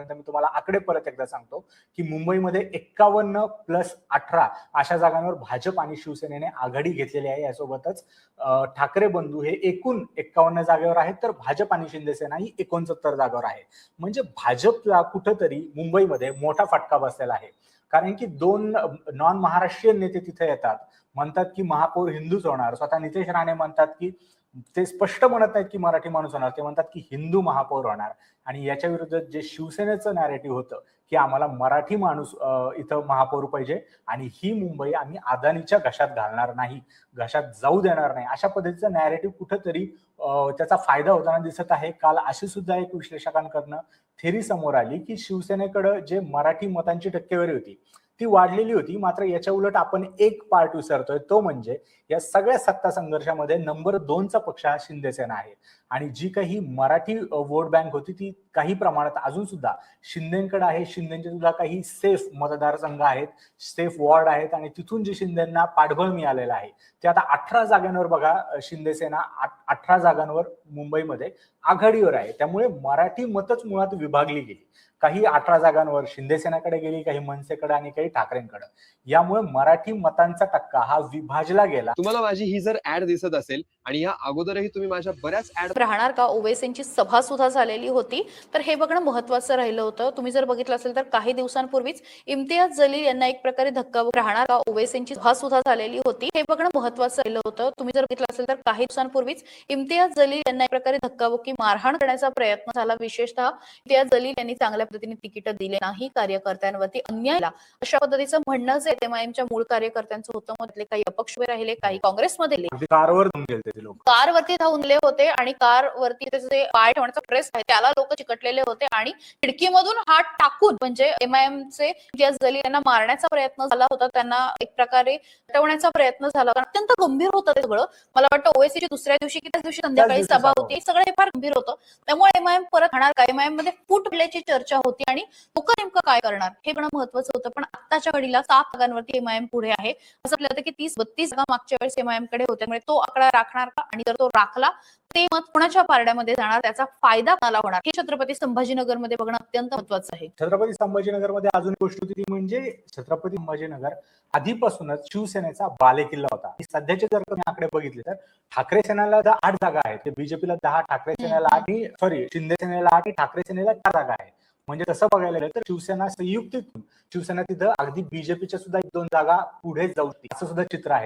आतापर्यंत मी तुम्हाला आकडे परत एकदा सांगतो की मुंबईमध्ये एक्कावन्न प्लस अठरा अशा जागांवर भाजप आणि शिवसेनेने आघाडी घेतलेली आहे. यासोबतच ठाकरे बंधू हे एकूण एक्कावन्न जागेवर आहेत तर भाजप आणि शिंदेसेना ही एकोणसत्तर जागेवर आहे म्हणजे भाजपला कुठंतरी मुंबईमध्ये मोठा फटका बसलेला आहे. कारण की दोन नॉन महाराष्ट्रीयन नेते तिथे येतात. म्हणतात की महापौर हिंदूच होणार. स्वतः नितेश राणे म्हणतात की ते स्पष्ट म्हणत नाहीत की मराठी माणूस होणार. ते म्हणतात की हिंदू महापौर होणार. आणि याच्या विरुद्ध जे शिवसेनेचं नॅरेटिव्ह होतं की आम्हाला मराठी माणूस इथं महापौर पाहिजे आणि ही मुंबई आम्ही अदानीच्या घशात घालणार नाही घशात जाऊ देणार नाही. अशा पद्धतीचं नॅरेटिव्ह कुठंतरी त्याचा फायदा होताना दिसत आहे. काल अशी सुद्धा एक विश्लेषकांकडनं थेरी समोर आली की शिवसेनेकडं जे मराठी मतांची टक्केवारी होती ती वाढलेली होती. मात्र याच्या उलट आपण एक पार्ट विसरतोय. तो म्हणजे या सगळ्या सत्ता संघर्षामध्ये नंबर दोनचा पक्ष हा शिंदेसेना आहे. आणि जी काही मराठी वोट बँक होती ती काही प्रमाणात अजून सुद्धा शिंदेकडे आहे. शिंदेचे सुद्धा काही सेफ मतदारसंघ आहेत सेफ वॉर्ड आहेत आणि तिथून जे शिंदेना पाठबळ मिळालेलं आहे ते आता अठरा जागांवर बघा शिंदेसेना अठरा जागांवर मुंबईमध्ये आघाडीवर आहे. त्यामुळे मराठी मतच मुळात विभागली गेली. काही अठरा जागांवर शिंदेसेनाकडे गेली काही मनसेकडे आणि काही ठाकरेंकडे. यामुळे मराठी मतांचा टक्का हा विभाजला गेला. तुम्हाला माझी ही जर ऍड दिसत असेल आणि या अगोदरही तुम्ही माझ्या बऱ्याच ऍड राहणार का? ओवेसींची सभा सुद्धा झालेली होती. तर हे बघणं महत्वाचं राहिलं होतं. तुम्ही जर बघितलं असेल तर काही दिवसांपूर्वीच इम्तियाज जलील यांना एक प्रकारे धक्का राहणार का? ओवेसींची सभा सुद्धा झालेली होती. हे बघणं महत्वाचं राहिलं होतं. तुम्ही जर बघितलं असेल तर काही दिवसांपूर्वीच इम्तियाज जलील यांना एक प्रकारे धक्काबुक्की मारहाण करण्याचा प्रयत्न झाला. विशेषतः इम्तियाज जलील यांनी चांगल्या पद्धतीने तिकीट दिले नाही कार्यकर्त्यांवरती अन्याय झाला. अशा पद्धतीचं म्हणणं जे एमआयएमच्या मूळ कार्यकर्त्यांचं होतं मग त्यातले काही अपक्ष उभे राहिले काही काँग्रेसमध्ये कारवर जाऊन गेले ते लोक. कार वरती धावून गेले होते आणि कार वरती त्याचे पाय ठेवण्याचा प्रेस आहे त्याला लोक चिकटलेले होते आणि खिडकीमधून हात टाकून म्हणजे एमआयएम चे इम्तियाज जलील यांना मारण्याचा प्रयत्न झाला होता त्यांना एक प्रकारे हटवण्याचा प्रयत्न झाला कारण अत्यंत गंभीर होतं ते सगळं. मला वाटतं ओएसीची दुसऱ्या दिवशी की त्याच दिवशी संध्याकाळी सभा होती. सगळं हे फार गंभीर होतं. त्यामुळे एमआयएम परत राहणार का? एमआयएममध्ये फूट पडल्याची चर्चा होती आणि लोक नेमकं काय करणार? हे पण महत्वाचं होतं. पण आताच्या घडीला सात जागांवरती एमआयएम पुढे आहे. असं आपल्याला होतं की तीस बत्तीस जागा मागच्या वेळेस एमआयएमकडे होत्या त्यामुळे तो आकडा राखणार का? आणि जर तो राखला ते मत कोणाच्या पारड्यामध्ये जाणार? त्याचा फायदा कोणाला होणार? हे छत्रपती संभाजीनगरमध्ये बघणं अत्यंत महत्वाचं आहे. छत्रपती संभाजीनगरमध्ये अजून गोष्ट होती ती म्हणजे छत्रपती संभाजीनगर आधीपासूनच शिवसेनेचा बालेकिल्ला होता. सध्याचे जर तुम्ही आकडे बघितले तर ठाकरे सेनेला आठ जागा आहेत. बीजेपीला दहा ठाकरे सेनेला आठ सॉरी शिंदे सेनेला आठ ठाकरे सेनेला चार जागा आहेत. म्हणजे तसं बघायला गेलं तर शिवसेना संयुक्तीतून शिवसेना तिथं अगदी बीजेपीच्या सुद्धा एक दोन जागा पुढे जाऊ असं सुद्धा चित्र आहे.